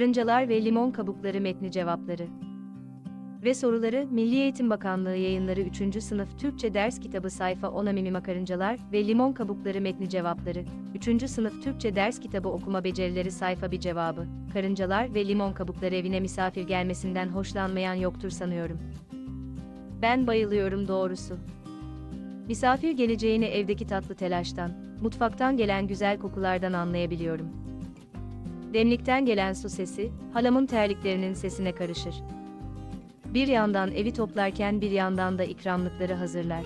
Karıncalar ve limon kabukları metni cevapları. Ve soruları Milli Eğitim Bakanlığı yayınları 3. sınıf Türkçe ders kitabı sayfa 10'a Mimima Karıncalar ve Limon Kabukları metni cevapları. 3. sınıf Türkçe ders kitabı okuma becerileri sayfa bir cevabı. Karıncalar ve limon kabukları evine misafir gelmesinden hoşlanmayan yoktur sanıyorum. Ben bayılıyorum doğrusu. Misafir geleceğini evdeki tatlı telaştan, mutfaktan gelen güzel kokulardan anlayabiliyorum. Demlikten gelen su sesi, halamın terliklerinin sesine karışır. Bir yandan evi toplarken bir yandan da ikramlıkları hazırlar.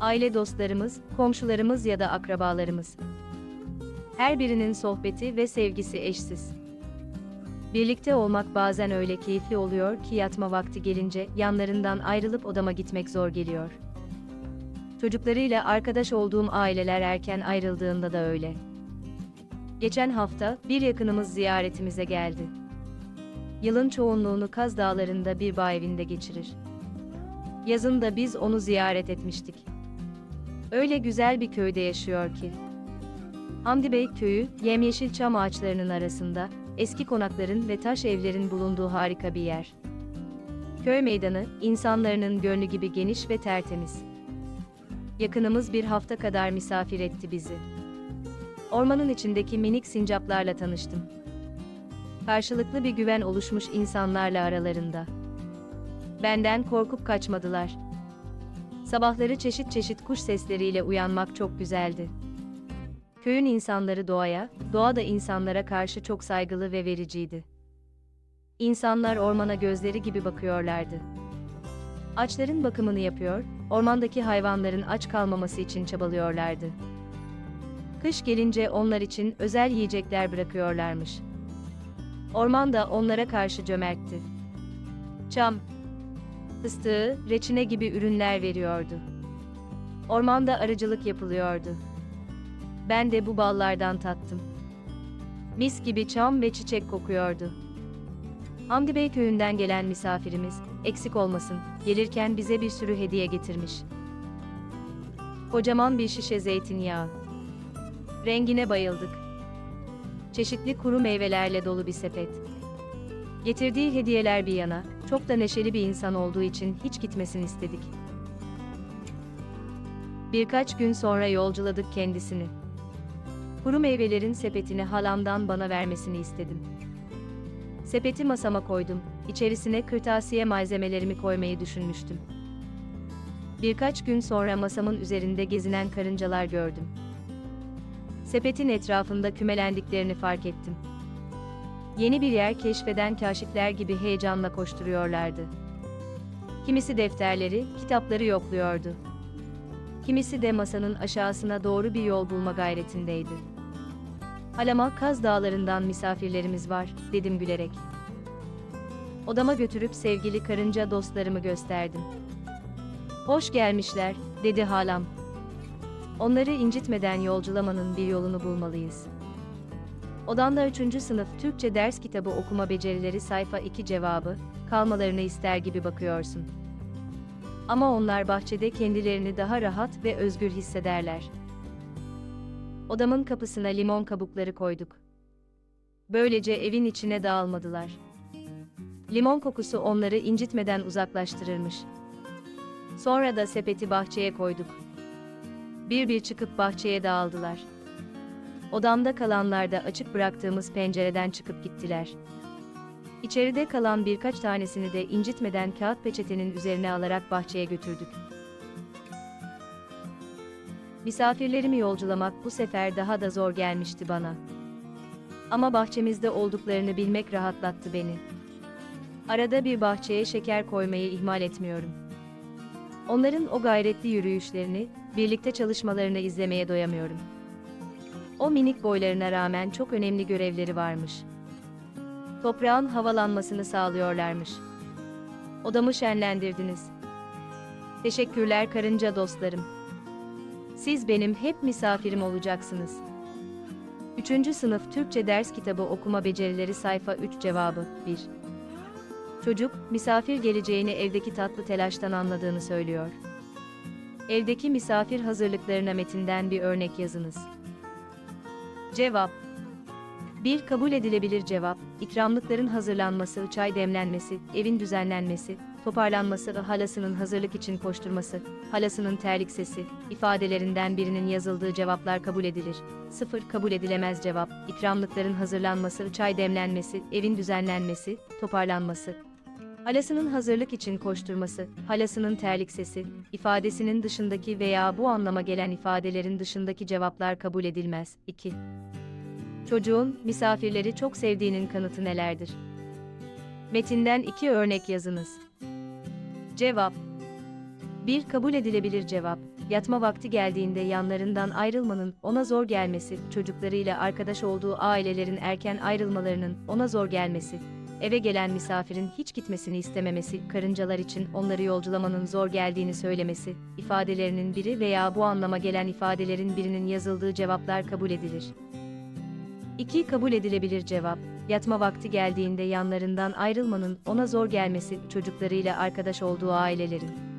Aile dostlarımız, komşularımız ya da akrabalarımız. Her birinin sohbeti ve sevgisi eşsiz. Birlikte olmak bazen öyle keyifli oluyor ki yatma vakti gelince yanlarından ayrılıp odama gitmek zor geliyor. Çocuklarıyla arkadaş olduğum aileler erken ayrıldığında da öyle. Geçen hafta bir yakınımız ziyaretimize geldi. Yılın çoğunluğunu Kaz Dağları'nda bir bağ evinde geçirir. Yazın da biz onu ziyaret etmiştik. Öyle güzel bir köyde yaşıyor ki. Hamdi Bey köyü, yemyeşil çam ağaçlarının arasında, eski konakların ve taş evlerin bulunduğu harika bir yer. Köy meydanı, insanların gönlü gibi geniş ve tertemiz. Yakınımız bir hafta kadar misafir etti bizi. Ormanın içindeki minik sincaplarla tanıştım. Karşılıklı bir güven oluşmuş insanlarla aralarında. Benden korkup kaçmadılar. Sabahları çeşit çeşit kuş sesleriyle uyanmak çok güzeldi. Köyün insanları doğaya, doğa da insanlara karşı çok saygılı ve vericiydi. İnsanlar ormana gözleri gibi bakıyorlardı. Açların bakımını yapıyor, ormandaki hayvanların aç kalmaması için çabalıyorlardı. Kış gelince onlar için özel yiyecekler bırakıyorlarmış. Orman da onlara karşı cömertti. Çam, fıstığı, reçine gibi ürünler veriyordu. Ormanda arıcılık yapılıyordu. Ben de bu ballardan tattım. Mis gibi çam ve çiçek kokuyordu. Hamdi Bey köyünden gelen misafirimiz, eksik olmasın, gelirken bize bir sürü hediye getirmiş. Kocaman bir şişe zeytinyağı. Rengine bayıldık. Çeşitli kuru meyvelerle dolu bir sepet. Getirdiği hediyeler bir yana, çok da neşeli bir insan olduğu için hiç gitmesin istedik. Birkaç gün sonra yolculadık kendisini. Kuru meyvelerin sepetini halamdan bana vermesini istedim. Sepeti masama koydum, içerisine kırtasiye malzemelerimi koymayı düşünmüştüm. Birkaç gün sonra masamın üzerinde gezinen karıncalar gördüm. Sepetin etrafında kümelendiklerini fark ettim. Yeni bir yer keşfeden kaşifler gibi heyecanla koşturuyorlardı. Kimisi defterleri, kitapları yokluyordu. Kimisi de masanın aşağısına doğru bir yol bulma gayretindeydi. Halama Kaz Dağları'ndan misafirlerimiz var, dedim gülerek. Odama götürüp sevgili karınca dostlarımı gösterdim. Hoş gelmişler, dedi halam. Onları incitmeden yolculamanın bir yolunu bulmalıyız. Odanda 3. sınıf Türkçe ders kitabı okuma becerileri sayfa 2 cevabı, kalmalarını ister gibi bakıyorsun. Ama onlar bahçede kendilerini daha rahat ve özgür hissederler. Odamın kapısına limon kabukları koyduk. Böylece evin içine dağılmadılar. Limon kokusu onları incitmeden uzaklaştırırmış. Sonra da sepeti bahçeye koyduk. Bir bir çıkıp bahçeye dağıldılar. Odamda kalanlar da açık bıraktığımız pencereden çıkıp gittiler. İçeride kalan birkaç tanesini de incitmeden kağıt peçetenin üzerine alarak bahçeye götürdük. Misafirlerimi yolculamak bu sefer daha da zor gelmişti bana. Ama bahçemizde olduklarını bilmek rahatlattı beni. Arada bir bahçeye şeker koymayı ihmal etmiyorum. Onların o gayretli yürüyüşlerini, birlikte çalışmalarını izlemeye doyamıyorum. O minik boylarına rağmen çok önemli görevleri varmış. Toprağın havalanmasını sağlıyorlarmış. Odamı şenlendirdiniz. Teşekkürler karınca dostlarım. Siz benim hep misafirim olacaksınız. 3. sınıf Türkçe ders kitabı okuma becerileri sayfa 3 cevabı 1. Çocuk, misafir geleceğini evdeki tatlı telaştan anladığını söylüyor. Evdeki misafir hazırlıklarına metinden bir örnek yazınız. Cevap Bir kabul edilebilir cevap, ikramlıkların hazırlanması, çay demlenmesi, evin düzenlenmesi, toparlanması halasının hazırlık için koşturması, halasının terlik sesi, ifadelerinden birinin yazıldığı cevaplar kabul edilir. 0. Kabul edilemez cevap, ikramlıkların hazırlanması, çay demlenmesi, evin düzenlenmesi, toparlanması. Halasının hazırlık için koşturması, halasının terlik sesi, ifadesinin dışındaki veya bu anlama gelen ifadelerin dışındaki cevaplar kabul edilmez. 2. Çocuğun, misafirleri çok sevdiğinin kanıtı nelerdir? Metinden iki örnek yazınız. Cevap 1. Kabul edilebilir cevap. Yatma vakti geldiğinde yanlarından ayrılmanın ona zor gelmesi, çocuklarıyla arkadaş olduğu ailelerin erken ayrılmalarının ona zor gelmesi, eve gelen misafirin hiç gitmesini istememesi, karıncalar için onları yolculamanın zor geldiğini söylemesi, ifadelerinin biri veya bu anlama gelen ifadelerin birinin yazıldığı cevaplar kabul edilir. 2. Kabul edilebilir cevap. Yatma vakti geldiğinde yanlarından ayrılmanın ona zor gelmesi, çocuklarıyla arkadaş olduğu ailelerin.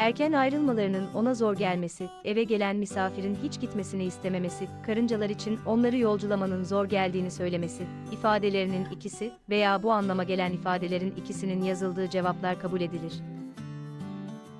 Erken ayrılmalarının ona zor gelmesi, eve gelen misafirin hiç gitmesini istememesi, karıncalar için onları yolculamanın zor geldiğini söylemesi, ifadelerinin ikisi veya bu anlama gelen ifadelerin ikisinin yazıldığı cevaplar kabul edilir.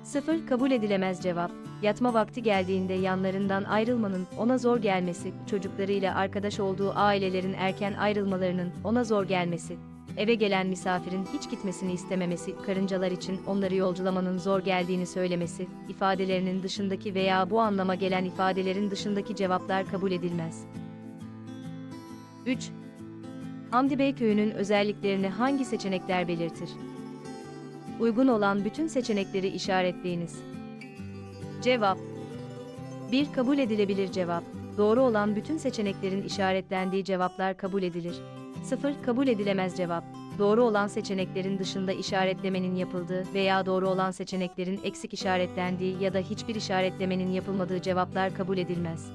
0. Kabul edilemez cevap. Yatma vakti geldiğinde yanlarından ayrılmanın ona zor gelmesi, çocuklarıyla arkadaş olduğu ailelerin erken ayrılmalarının ona zor gelmesi, eve gelen misafirin hiç gitmesini istememesi, karıncalar için onları yolculamanın zor geldiğini söylemesi, ifadelerinin dışındaki veya bu anlama gelen ifadelerin dışındaki cevaplar kabul edilmez. 3. Hamdi Bey köyünün özelliklerini hangi seçenekler belirtir? Uygun olan bütün seçenekleri işaretleyiniz. Cevap 1. Kabul edilebilir cevap. Doğru olan bütün seçeneklerin işaretlendiği cevaplar kabul edilir. 0. Kabul edilemez cevap. Doğru olan seçeneklerin dışında işaretlemenin yapıldığı veya doğru olan seçeneklerin eksik işaretlendiği ya da hiçbir işaretlemenin yapılmadığı cevaplar kabul edilmez.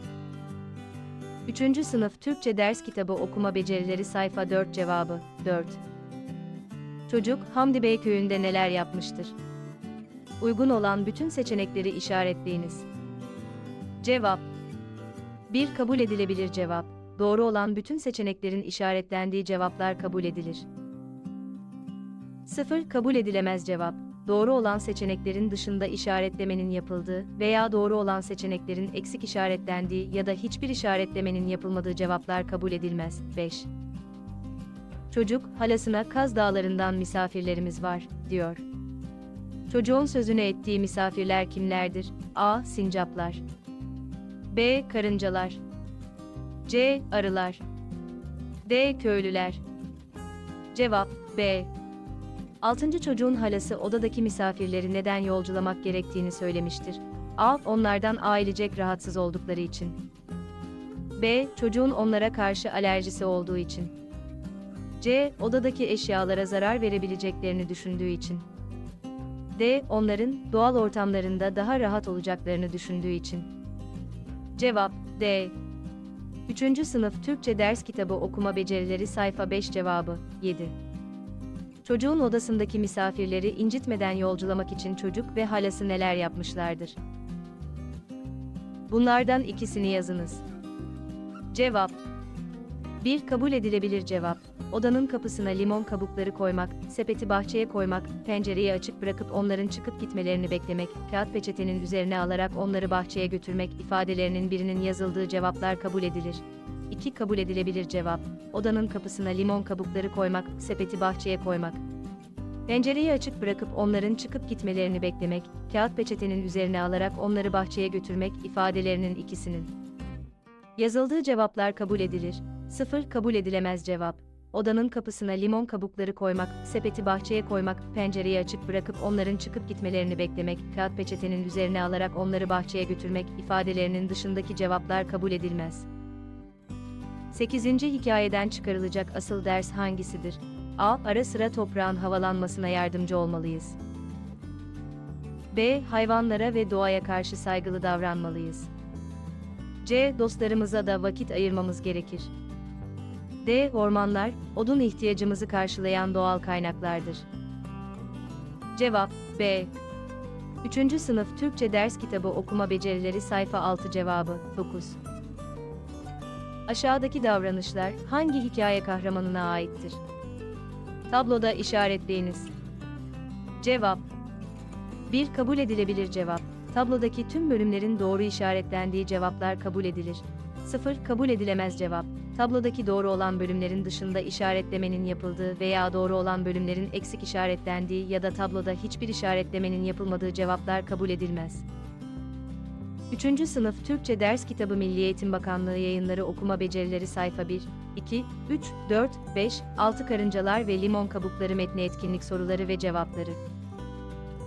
3. Sınıf Türkçe Ders Kitabı Okuma Becerileri Sayfa 4 Cevabı 4 Çocuk, Hamdi Bey köyünde neler yapmıştır? Uygun olan bütün seçenekleri işaretleyiniz. Cevap 1. Kabul edilebilir cevap. Doğru olan bütün seçeneklerin işaretlendiği cevaplar kabul edilir. 0. Kabul edilemez cevap. Doğru olan seçeneklerin dışında işaretlemenin yapıldığı veya doğru olan seçeneklerin eksik işaretlendiği ya da hiçbir işaretlemenin yapılmadığı cevaplar kabul edilmez. 5. Çocuk, halasına Kaz Dağları'ndan misafirlerimiz var, diyor. Çocuğun sözünü ettiği misafirler kimlerdir? A. Sincaplar B. Karıncalar C. Arılar D. Köylüler Cevap B. Altıncı çocuğun halası odadaki misafirleri neden yolculamak gerektiğini söylemiştir. A. Onlardan ailecek rahatsız oldukları için. B. Çocuğun onlara karşı alerjisi olduğu için. C. Odadaki eşyalara zarar verebileceklerini düşündüğü için. D. Onların doğal ortamlarında daha rahat olacaklarını düşündüğü için. Cevap D. 3. Sınıf Türkçe Ders Kitabı Okuma Becerileri Sayfa 5 Cevabı 7. Çocuğun odasındaki misafirleri incitmeden yolculamak için çocuk ve halası neler yapmışlardır? Bunlardan ikisini yazınız. Cevap 1. Kabul edilebilir cevap. Odanın kapısına limon kabukları koymak, sepeti bahçeye koymak, pencereyi açık bırakıp onların çıkıp gitmelerini beklemek, kağıt peçetenin üzerine alarak onları bahçeye götürmek ifadelerinin birinin yazıldığı cevaplar kabul edilir. 2. Kabul edilebilir cevap. Odanın kapısına limon kabukları koymak, sepeti bahçeye koymak. Pencereyi açık bırakıp onların çıkıp gitmelerini beklemek, kağıt peçetenin üzerine alarak onları bahçeye götürmek ifadelerinin ikisinin. Yazıldığı cevaplar kabul edilir. 0. Kabul edilemez cevap. Odanın kapısına limon kabukları koymak, sepeti bahçeye koymak, pencereyi açık bırakıp onların çıkıp gitmelerini beklemek, kağıt peçetenin üzerine alarak onları bahçeye götürmek ifadelerinin dışındaki cevaplar kabul edilmez. 8. hikayeden çıkarılacak asıl ders hangisidir? A. Ara sıra toprağın havalanmasına yardımcı olmalıyız. B. Hayvanlara ve doğaya karşı saygılı davranmalıyız. C. Dostlarımıza da vakit ayırmamız gerekir. D. Ormanlar, odun ihtiyacımızı karşılayan doğal kaynaklardır. Cevap B. 3. Sınıf Türkçe Ders Kitabı Okuma Becerileri Sayfa 6 Cevabı 9 Aşağıdaki davranışlar hangi hikaye kahramanına aittir? Tabloda işaretleyiniz. Cevap 1. Kabul edilebilir cevap. Tablodaki tüm bölümlerin doğru işaretlendiği cevaplar kabul edilir. 0. Kabul edilemez cevap. Tablodaki doğru olan bölümlerin dışında işaretlemenin yapıldığı veya doğru olan bölümlerin eksik işaretlendiği ya da tabloda hiçbir işaretlemenin yapılmadığı cevaplar kabul edilmez. 3. Sınıf Türkçe Ders Kitabı Milli Eğitim Bakanlığı Yayınları Okuma Becerileri Sayfa 1, 2, 3, 4, 5, 6 Karıncalar ve Limon Kabukları Metni Etkinlik Soruları ve Cevapları